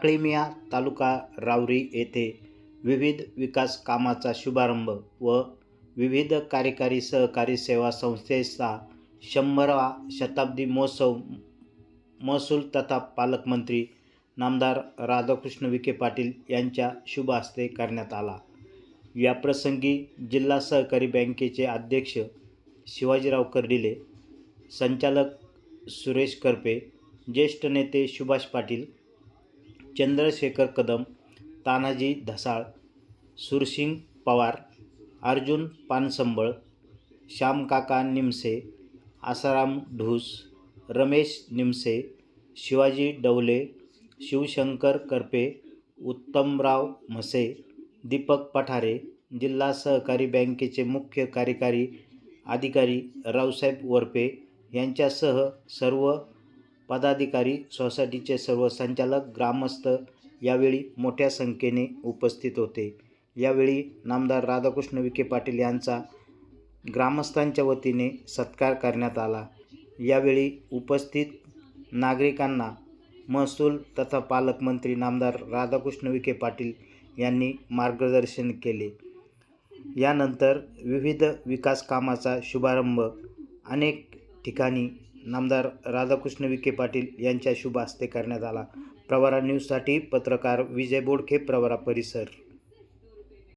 टाकळीमिया तालुका रावरी येथे विविध विकास कामाचा शुभारंभ व विविध कार्यकारी सहकारी सेवा संस्थेचा शंभरावा शताब्दी महोत्सव महसूल तथा पालकमंत्री नामदार राधाकृष्ण विखे पाटील यांच्या शुभ हस्ते करण्यात आला. याप्रसंगी जिल्हा सहकारी बँकेचे अध्यक्ष शिवाजीराव कर्डिले संचालक सुरेश करपे ज्येष्ठ नेते सुभाष पाटील चंद्रशेखर कदम तानाजी धसाळ सुरसिंग पवार अर्जुन पानसंबळ श्यामकाका निमसे आसाराम ढूस रमेश निमसे शिवाजी डवले शिवशंकर करपे उत्तमराव म्हसे दीपक पठारे जिल्हा सहकारी बँकेचे मुख्य कार्यकारी अधिकारी रावसाहेब वरपे यांच्यासह सर्व पदाधिकारी सोसायटीचे सर्व संचालक ग्रामस्थ यावेळी मोठ्या संख्येने उपस्थित होते. यावेळी नामदार राधाकृष्ण विखे पाटील यांचा ग्रामस्थांच्या वतीने सत्कार करण्यात आला. यावेळी उपस्थित नागरिकांना महसूल तथा पालकमंत्री नामदार राधाकृष्ण विखे पाटील यांनी मार्गदर्शन केले. यानंतर विविध विकास कामाचा शुभारंभ अनेक ठिकाणी नामदार राधाकृष्ण विखे पाटील यांच्या शुभ हस्ते करण्यात आला. प्रवरा न्यूजसाठी पत्रकार विजय बोडखे प्रवरा परिसर.